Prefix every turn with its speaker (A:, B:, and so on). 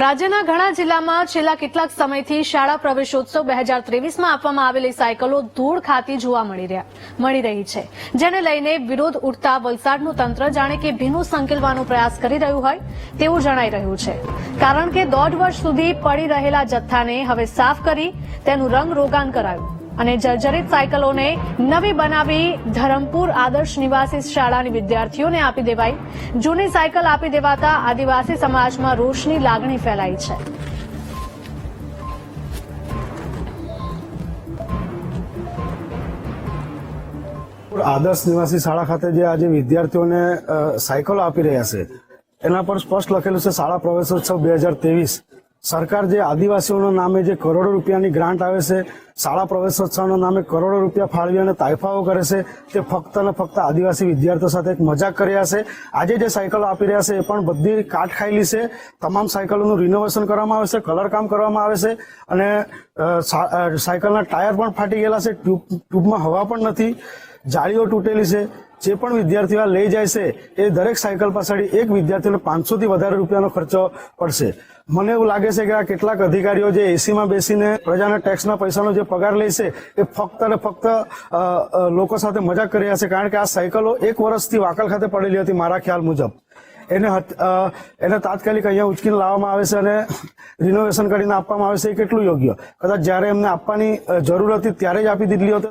A: રાજ્યના ઘણા જિલ્લામાં છેલ્લા કેટલાક સમયથી શાળા પ્રવેશોત્સવ બે હજાર ત્રેવીસમાં આપવામાં આવેલી સાયકલો ધૂળ ખાતી જોવા મળી રહ્યા મળી રહી છે. જેને લઈને વિરોધ ઉઠતા વલસાડનું તંત્ર જાણે કે ભીનું સંકેલવાનો પ્રયાસ કરી રહ્યું હોય તેવું જણાઈ રહ્યું છે. કારણ કે દોઢ વર્ષ સુધી પડી રહેલા જથ્થાને હવે સાફ કરી તેનું રંગ રોગાન કરાયું. અને જર્જરિત સાયકલોને નવી બનાવી ધરમપુર આદર્શ નિવાસી શાળાની વિદ્યાર્થીઓને આપી દેવાઈ. જૂની સાયકલ આપી દેવાતા આદિવાસી સમાજમાં રોષની લાગણી ફેલાઈ છે.
B: આદર્શ નિવાસી શાળા ખાતે જે આજે વિદ્યાર્થીઓને સાયકલો આપી રહ્યા છે, એના પર સ્પષ્ટ લખેલું છે, શાળા પ્રવેશોત્સવ બે હજાર ત્રેવીસ સરકાર જે આદિવાસીઓના નામે જે કરોડો રૂપિયાની ગ્રાન્ટ આવે છે, શાળા પ્રવેશોત્સવના નામે કરોડો રૂપિયા ફાળવી અને તાઇફાઓ કરે છે, તે ફક્ત અને ફક્ત આદિવાસી વિદ્યાર્થીઓ સાથે એક મજાક કરી રહ્યા છે. આજે જે સાયકલો આપી રહ્યા છે એ પણ બધી કાટ ખાયેલી છે. તમામ સાયકલોનું રિનોવેશન કરવામાં આવે છે કલર કામ કરવામાં આવે છે અને સાયકલના ટાયર પણ ફાટી ગયેલા છે ટ્યુબ ટ્યુબમાં હવા પણ નથી. જાળીઓ તૂટેલી છે. જે પણ વિદ્યાર્થીઓ આ લઈ જાય છે, એ દરેક સાયકલ પાછળ એક વિદ્યાર્થીને પાંચસો થી વધારે રૂપિયાનો ખર્ચો પડશે. મને એવું લાગે છે કે આ કેટલાક અધિકારીઓ જે એસીમાં બેસીને પ્રજાના ટેક્સના પૈસાનો જે પગાર લે છે, એ ફક્ત અને ફક્ત લોકો સાથે મજાક કરી રહ્યા છે, કારણ કે આ સાયકલો એક વર્ષથી વાકલ ખાતે પડેલી હતી મારા ખ્યાલ મુજબ. એને એને તાત્કાલિક અહીંયા ઉચકીને લાવવામાં આવે છે અને રિનોવેશન કરીને આપવામાં આવે છે, એ કેટલું યોગ્ય? કદાચ જ્યારે એમને આપવાની જરૂર હતી ત્યારે જ આપી દીધી હોત.